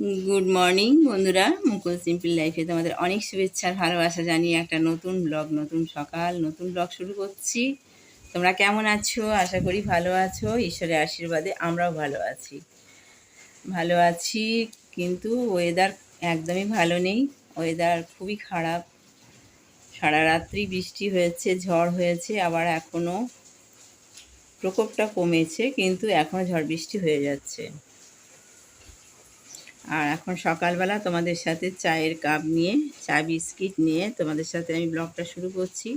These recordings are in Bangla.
গুড মর্নিং বন্ধুরা। মুকুল সিম্পল লাইফে তোমাদের অনেক শুভেচ্ছা, ভালোবাসা জানিয়ে একটা নতুন ব্লগ, নতুন সকাল, নতুন ব্লগ শুরু করছি। তোমরা কেমন আছো? আশা করি ভালো আছো। ঈশ্বরের আশীর্বাদে আমরাও ভালো আছি। ভালো আছি, কিন্তু ওয়েদার একদমই ভালো নেই। ওয়েদার খুবই খারাপ। সারা রাত্রি বৃষ্টি হয়েছে, ঝড় হয়েছে, আবার এখনও প্রকোপটা কমেছে, কিন্তু এখনও ঝড় বৃষ্টি হয়ে যাচ্ছে। আর এখন সকালবেলা তোমাদের সাথে চায়ের কাপ নিয়ে, চা বিস্কিট নিয়ে তোমাদের সাথে আমি ব্লগটা শুরু করছি।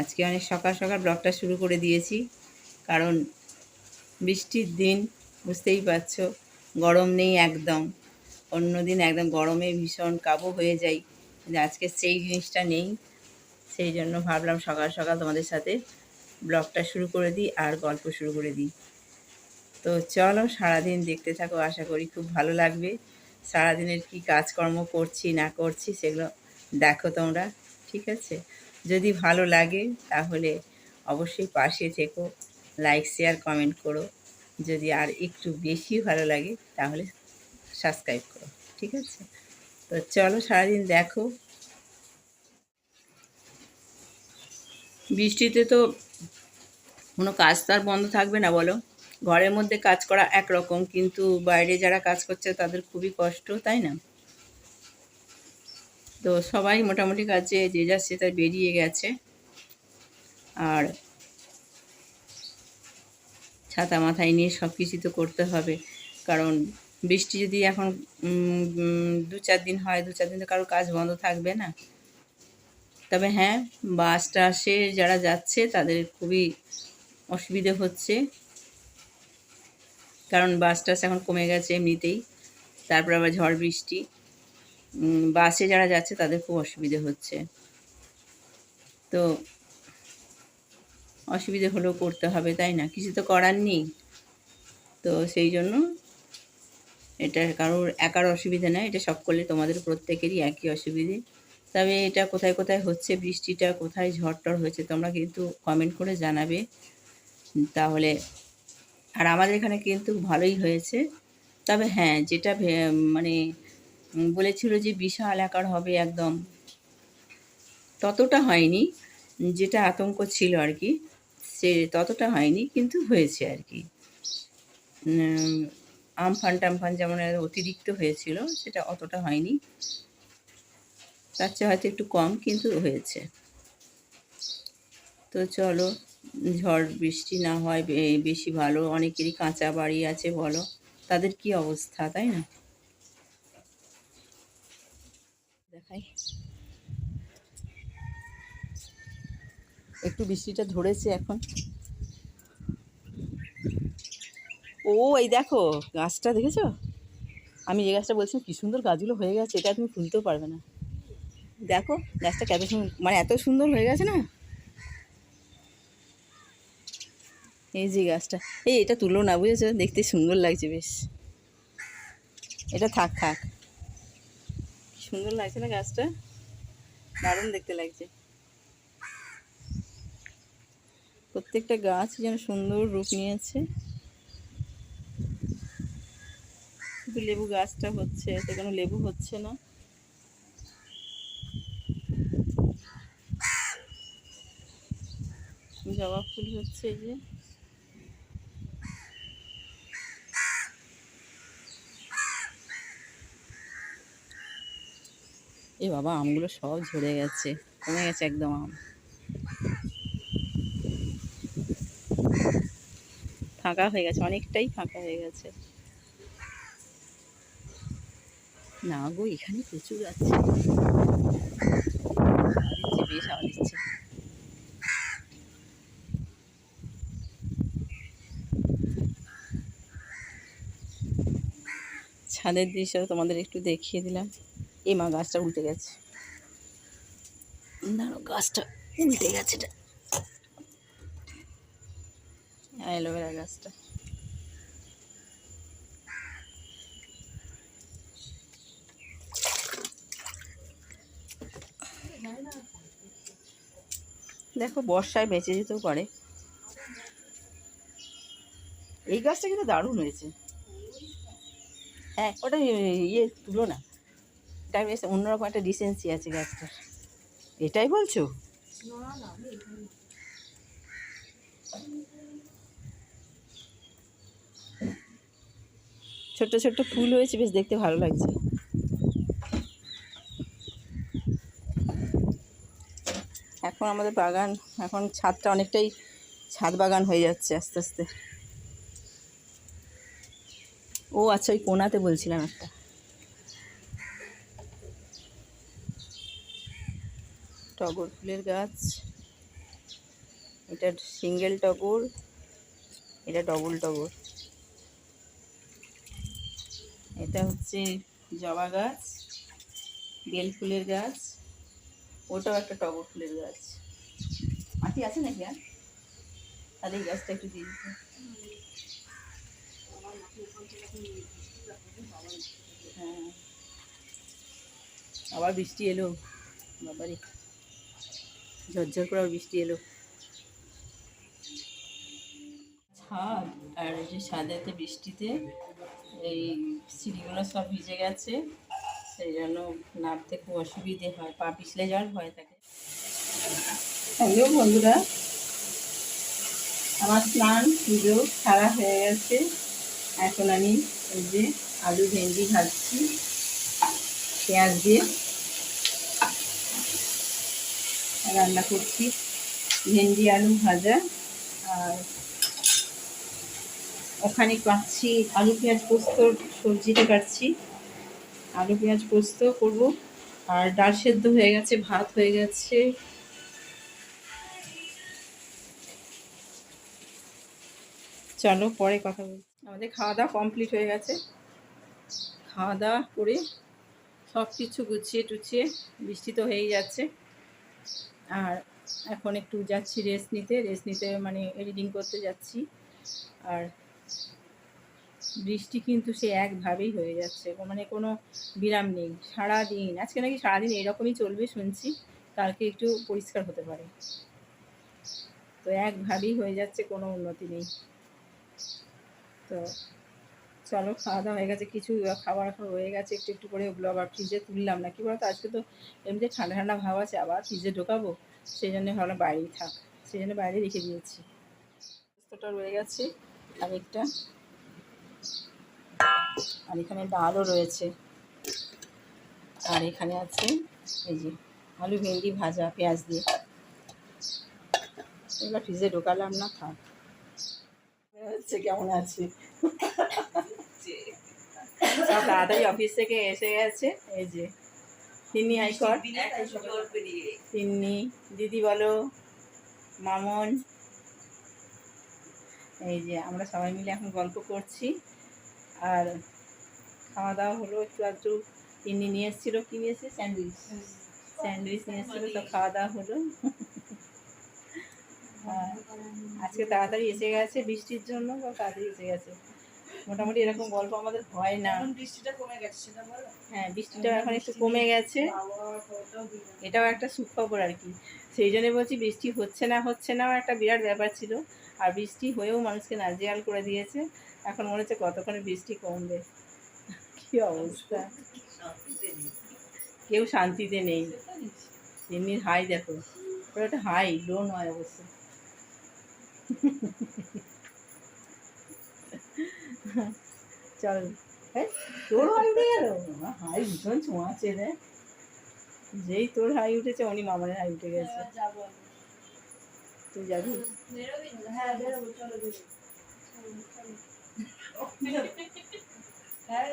আজকে অনেক সকাল সকাল ব্লগটা শুরু করে দিয়েছি, কারণ বৃষ্টির দিন, বুঝতেই পারছ, গরম নেই একদম। অন্য দিন একদম গরমে ভীষণ কাবু হয়ে যাই, কিন্তু আজকে সেই জিনিসটা নেই। সেই জন্য ভাবলাম সকাল সকাল তোমাদের সাথে ব্লগটা শুরু করে দিই আর গল্প শুরু করে দিই। তো চলো সারাদিন দেখতে থাকো, আশা করি খুব ভালো লাগবে। সারাদিনের কি কাজকর্ম করছি, না করছি, সেগুলো দেখো তোমরা, ঠিক আছে? যদি ভালো লাগে, তাহলে অবশ্যই পাশে থেকো লাইক শেয়ার কমেন্ট করো। যদি আর একটু বেশি ভালো লাগে, তাহলে সাবস্ক্রাইব করো, ঠিক আছে? তো চলো সারাদিন দেখো। বৃষ্টিতে তো কোনো কাজ তো আর বন্ধ থাকবে না, বলো? ঘরের মধ্যে কাজ করা একরকম, কিন্তু বাইরে যারা কাজ করছে তাদের খুবই কষ্ট, তাই না? তো সবাই মোটামুটি কাজে যে যার সেটা বেরিয়ে গেছে। আর ছাতা মাথায় নিয়ে সব কিছু তো করতে হবে, কারণ বৃষ্টি যদি এখন দু চার দিন হয়, দু চার দিন তো কারও কাজ বন্ধ থাকবে না। তবে হ্যাঁ বাস টাসে যারা যাচ্ছে তাদের খুবই অসুবিধে হচ্ছে। কারণ বাস টাস এখন কমে গেছে এমনিতেই, তারপর আবার ঝড় বৃষ্টি। বাসে যারা যাচ্ছে তাদের খুব অসুবিধে হচ্ছে। তো অসুবিধে হলেও করতে হবে, তাই না? কিছু তো করার নেই। তো সেই জন্য এটা কারোর, একার অসুবিধে নয়, এটা সব করলে তোমাদের প্রত্যেকেরই একই অসুবিধে। তবে এটা কোথায় কোথায় হচ্ছে, বৃষ্টিটা কোথায় ঝড় টড় হয়েছে, তোমরা কিন্তু কমেন্ট করে জানাবে। তাহলে আর আমাদের এখানে কিন্তু ভালোই হয়েছে। তবে হ্যাঁ যেটা মানে বলেছিল যে বিশাল আকার হবে একদম। ততটা হয়নি, যেটা আতঙ্ক ছিল আর কি, সে ততটা হয়নি, কিন্তু হয়েছে আর কি। আমফান টামফান যেমন অতিরিক্ত হয়েছিল, সেটা অতটা হয়নি। তার চেয়ে হয়তো একটু কম, কিন্তু হয়েছে। তো চলো ঝড়, বৃষ্টি না হয় বেশি ভালো। অনেকেরই কাঁচা বাড়ি আছে, বলো। তাদের কি অবস্থা, তাই না? দেখাই। একটু বৃষ্টিটা ধরেছে এখন। ও, এই দেখো, গাছটা দেখেছ? আমি যে গাছটা বলছিলাম, কী সুন্দর গাছগুলো হয়ে গেছে, এটা তুমি খুলতেও পারবে না। দেখো, গাছটা কত সুন্দর মানে এত সুন্দর হয়ে গেছে না? এই যে গাছটা। এই এটা তুলো না, বুঝেছ? দেখতে সুন্দর লাগছে বেশ। এটা থাক থাক। সুন্দর লাগছে না গাছটা? দারুণ দেখতে লাগছে। প্রত্যেকটা গাছ যেন সুন্দর রূপ নিয়েছে। লেবু গাছটা হচ্ছে, এতে কোনো লেবু হচ্ছে না। জবা ফুল হচ্ছে এই যে। এ বাবা, আমগুলো সব ঝরে গেছে। কমে গেছে একদম আম। ফাঁকা হয়ে গেছে, অনেকটাই ফাঁকা হয়ে গেছে। না গো, এখানে প্রচুর আছে। ছাদের দৃশ্য তোমাদের একটু দেখিয়ে দিলাম। এই মা গাছটা উল্টে গেছে। গাছটা উল্টে গেছে অ্যালোভেরা গাছটা। দেখো, বর্ষায় বেঁচে যেতেও পারে। এই গাছটা কিন্তু দারুণ হয়েছে। হ্যাঁ ওটা ইয়ে তুলো না। এটা বেশ অন্যরকম একটা ডিসেন্সি আছে গাছটার। এটাই বলছো? ছোট্ট ছোট্ট ফুল হয়েছে, বেশ দেখতে ভালো লাগছে। এখন আমাদের বাগান, এখন ছাদটা অনেকটাই ছাদ বাগান হয়ে যাচ্ছে আস্তে আস্তে। ও আচ্ছা ওই কোনাতে বলছিলাম একটা। টগর ফুলের গাছ। এটা সিঙ্গেল টগর, এটা ডবল টগর। এটা হচ্ছে জবা গাছ, বেল ফুলের গাছ, ওটাও একটা টগর ফুলের গাছ। মাটি আছে নাকি আর? তাহলে এই গাছটা একটু দিয়ে দিতে। হ্যাঁ। আবার বৃষ্টি এলো। বাবারে। ঝরঝর করে বৃষ্টি এলো। ছাদ আর এই যে ছাদেতে বৃষ্টিতে এই সিঁড়িগুলো সব ভিজে গেছে সেই জন্য নামতে খুব অসুবিধে হয় পা পিছলে যাওয়ার ভয় থাকে। হ্যালো বন্ধুরা আমার স্নান পুজো সারা হয়ে গেছে। এখন আমি এই যে আলু ভেন্ডি ভাজছি পেঁয়াজ দিয়ে। রান্না করছি। ভেন্ডি, আলু ভাজা, আর ওখানে কাটছি আলু পেঁয়াজ পোস্ত, সবজিটা কাটছি। আলু পেঁয়াজ পোস্ত করব। আর ডাল সেদ্ধ হয়ে গেছে, ভাত হয়ে গেছে। চলো পরে কথা বলছি আমাদের খাওয়া দাওয়া কমপ্লিট হয়ে গেছে। খাওয়া দাওয়া করে সব কিছু গুছিয়ে টুছিয়ে, বৃষ্টি তো হয়েই যাচ্ছে। আর এখন একটু যাচ্ছি রেস্ট নিতে রেস্ট নিতে মানে এডিটিং করতে যাচ্ছি। আর বৃষ্টি কিন্তু সে একভাবেই হয়ে যাচ্ছে মানে কোনো বিরাম নেই, সারাদিন, আজকে নাকি সারাদিন এরকমই চলবে শুনছি, কালকে একটু পরিষ্কার হতে পারে। তো একভাবেই হয়ে যাচ্ছে, কোনো উন্নতি নেই। তো চলো খাওয়া দাওয়া হয়ে গেছে, কিছু খাবার এখন রয়ে গেছে, একটু একটু করে ওগুলো আবার ফ্রিজে তুললাম। না কি বলতো আজকে তো এমনিতে ঠান্ডা ঠান্ডা ভাব আছে, আবার ফ্রিজে ঢোকাবো? সেই জন্য ভাবলাম বাইরেই থাক, সেই জন্য বাইরে রেখে দিয়েছি। পোস্তটা রয়ে গেছে, আরেকটা। আর এখানে ডালও রয়েছে। আর এখানে আছে, এই যে, আলু ভেন্ডি ভাজা, পেঁয়াজ দিয়ে। এগুলো ফ্রিজে ঢোকালাম না, থাক। হচ্ছে, কেমন আছে? তাড়াতাড়ি অফিস থেকে এসে গেছে। এই যে তিন্নি আইকর তিন্নি দিদি বলো মামন। এই যে আমরা সবাই মিলে এখন গল্প করছি। আর খাওয়া দাওয়া হলো একটু একটু তিন্নি নিয়ে এসেছিল। কি নিয়ে এসেছে? স্যান্ডউইচ। স্যান্ডউইচ নিয়ে এসেছিল তো খাওয়া দাওয়া হলো আজকে তাড়াতাড়ি এসে গেছে বৃষ্টির জন্য বা তাড়াতাড়ি এসে গেছে। মোটামুটি এরকম গল্প আমাদের হয় না। বৃষ্টিটা কমে গেছে সেটা বলো। হ্যাঁ বৃষ্টিটা এখন একটু কমে গেছে। এটাও একটা সুখবর আর কি। সেই জন্য বলছি বৃষ্টি হচ্ছে না হচ্ছে নাও একটা বিরাট ব্যাপার ছিল। আর বৃষ্টি হয়েও মানুষকে নাজেহাল করে দিয়েছে। এখন মনে হচ্ছে কতক্ষণে বৃষ্টি কমবে। কি অবস্থা। কেউ শান্তিতে নেই। এমনি হাই দেখো। ওটা একটা হাই লো নয় অবশ্য। চল। তোর হাই উঠে গেল হাই ভীষণ ছোঁয়াচ্ছে রে। যেই তোর হাই উঠেছে উনি মামারের হাই উঠে গেছে। যাব তুই যাবি? হ্যাঁ বেরোবো চলো হ্যাঁ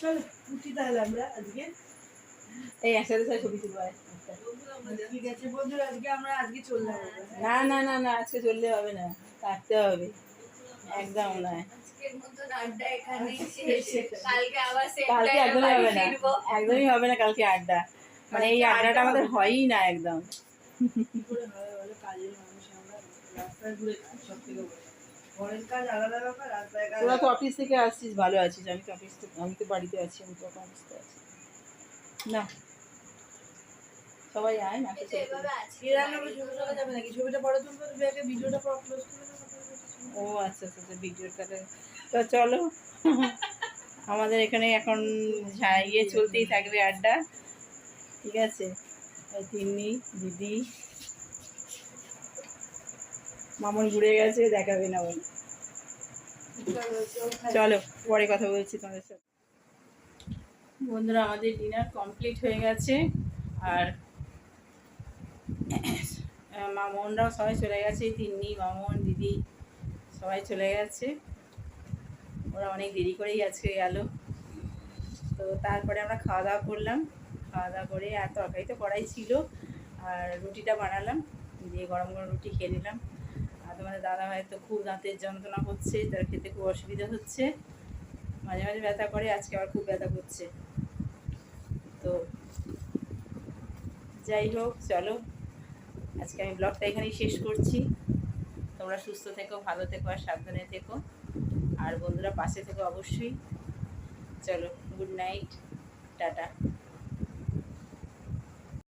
চলো। উঠি তাহলে আমরা আজকে। এই একসাথে ছবি তুলবো না। না না না আজকে চললে হবে না। থাকতে হবে। একদম। কালকে একদমই হবে না। একদমই হবে না কালকে আড্ডা। মানে এই আড্ডাটা আমাদের হয়ই না একদম। থেকে তোরা তো অফিস থেকে আসছিস ভালো আছিস। আমি তো অফিস থেকে আমি তো বাড়িতে আছি আমি তো অফিসে আছি। না। সবাই আয় না যাবে নাকি? ছবিটা পরে তুলবো তুমি আগে ভিডিওটা পর ক্লোজ ও আচ্ছা আচ্ছা আচ্ছা ভিডিওটা তো চলো আমাদের এখানে এখন ইয়ে চলতেই থাকবে আড্ডা। ঠিক আছে? তিন্নি দিদি মামন ঘুরে গেছে দেখাবে না বলে। চলো পরে কথা বলছি তোমাদের সাথে। বন্ধুরা আমাদের ডিনার কমপ্লিট হয়ে গেছে। আর মামনরাও সবাই চলে গেছে, তিন্নি, মামন, দিদি, সবাই চলে গেছে। ওরা অনেক দেরি করেই আজকে গেল। তো তারপরে আমরা খাওয়া দাওয়া করলাম। খাওয়া দাওয়া করে আর তরকারি তো করাই ছিল। আর রুটিটা বানালাম, দিয়ে গরম গরম রুটি খেয়ে নিলাম। আর তোমাদের দাদা ভাই তো খুব দাঁতের যন্ত্রণা হচ্ছে, তার খেতে খুব অসুবিধা হচ্ছে। মাঝে মাঝে ব্যথা করে, আজকে আবার খুব ব্যথা করছে। তো যাই হোক, চলো। আজকে আমি ব্লগটা এখানেই শেষ করছি। তোমরা সুস্থ থেকো, ভালো থেকো আর সাবধানে থেকো। আর বন্ধুরা পাশে থেকো অবশ্যই। চলো গুড নাইট টাটা।